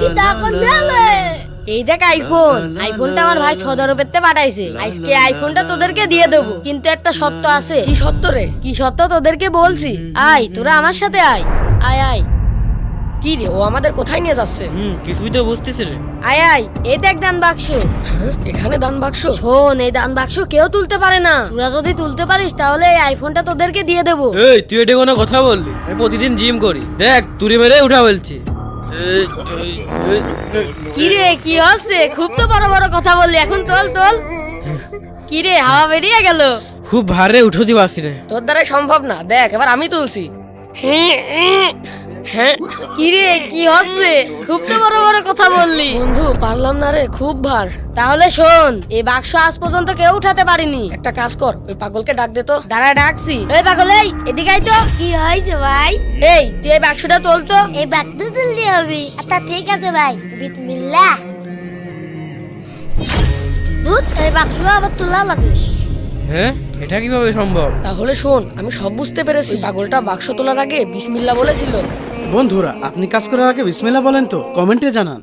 কিতা কোন দেলে এই দেখ আইফোন আইফোনটা আমার ভাই সৌদি আরবের তে পাঠাইছে। আজকে আইফোনটা তোদেরকে দিয়ে দেবো। কিন্তু একটা সত্য আছে। কি সত্য রে? কি সত্য তোদেরকে বলছি? আয় তোরা আমার সাথে আয়। আয় আয়। কি রে ও আমাদের কোথায় নিয়ে যাচ্ছে? হুম কিছুই তো বুঝতেছি রে। আয় আয়। এই দেখ দান বাক্স। হ্যাঁ, এখানে দান বাক্স। শোন এই দান বাক্স কেউ তুলতে পারে না। তোরা যদি তুলতে পারিস তাহলে এই আইফোনটা তোদেরকে দিয়ে দেবো। এই তুই এটা কোনো কথা বললি? আমি প্রতিদিন জিম করি। দেখ তুড়ি মেরে উঠা বলছি। কি রে কি হচ্ছে? খুব তো বড় বড় কথা বললি। এখন তোল তোল। কিরে হাওয়া বেরিয়ে গেল? খুব ভারে উঠো দিবাসি রে। তোর দ্বারাই সম্ভব না। দেখ এবার আমি তুলছি। হ্যাঁ। কি রে কি হচ্ছে? খুব তো বড় বড় কথা বললি। বন্ধু পারলাম না রে খুব ভার। তাহলে শোন এই বাক্স আজ পর্যন্ত কেউ উঠাতে পারিনি। একটা কাজ কর ওই পাগলকে ডাক দে তো। দাঁড়া ডাকছি। এই পাগল এই এদিকে আই তো। কি হয়েছে ভাই? এই তুই এই বাক্সটা তোল তো। এই বাদ্য তুলতে হবে। আচ্ছা ঠিক আছে ভাই। বিসমিল্লাহ। দুধ এই বাক্স আবার তোলা লাগে। হ্যাঁ? এটা কীভাবে সম্ভব? তাহলে শোন আমি সব বুঝতে পেরেছি। পাগলটা বাক্স তোলার আগে বিসমিল্লা বলেছিল। বন্ধুরা আপনি কাজ করার আগে বিসমেলা বলেন তো কমেন্টে জানান।